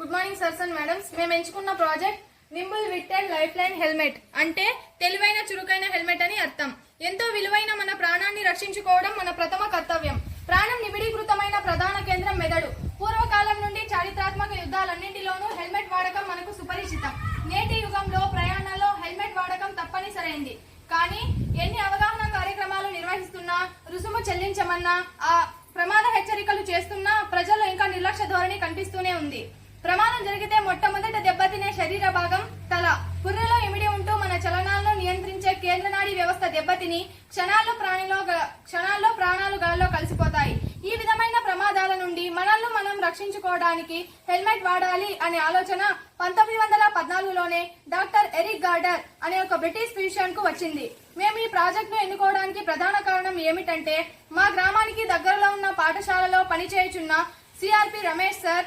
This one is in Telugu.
గుడ్ మార్నింగ్ సర్సన్ మేడమ్స్ మేము ఎంచుకున్న project nimble witted life line helmet అంటే తెలివైన చురుకైన హెల్మెట్ అని అర్థం. ఎంతో విలువైన మన ప్రాణాన్ని రక్షించుకోవడం మన ప్రథమ కర్తవ్యం. ప్రాణం నిబిడీకృతమైన ప్రధాన కేంద్రం మెదడు. పూర్వకాలం నుండి చారిత్రాత్మక యుద్ధాలన్నింటిలోనూ హెల్మెట్ వాడకం మనకు సుపరిచితం. నేటి యుగంలో ప్రయాణాల్లో హెల్మెట్ వాడకం తప్పనిసరైంది. కానీ ఎన్ని అవగాహన కార్యక్రమాలు నిర్వహిస్తున్నా రుసుము చెల్లించమన్నా ఆ ప్రమాద హెచ్చరికలు చేస్తున్నా ప్రజల్లో ఇంకా నిర్లక్ష్య ధోరణి కనిపిస్తూనే ఉంది. ప్రమాదం జరిగితే మొట్టమొదట దెబ్బతినే శరీర భాగం తల. పుర్రెలో ఇమిడి ఉంటూ మన చలనాలను నియంత్రించే కేంద్రనాడీ వ్యవస్థ దెబ్బతిని క్షణాల్లో ప్రాణిలో గ- క్షణాల్లో ప్రాణాలు గాల్లో కలిసిపోతాయి. ఈ విధమైన ప్రమాదాల నుండి మనల్ని మనం రక్షించుకోవడానికి హెల్మెట్ వాడాలి అనే ఆలోచన పంతొమ్మిది వందల పద్నాలుగులోనే డాక్టర్ ఎరిక్ గార్డర్ అనే ఒక బ్రిటిష్ ఫిజిషియన్కు వచ్చింది. మేము ఈ ప్రాజెక్ట్ను ఎన్నుకోవడానికి ప్రధాన కారణం ఏమిటంటే మా గ్రామానికి దగ్గరలో ఉన్న పాఠశాలలో పనిచేయుచున్న సిఆర్పి రమేష్ సార్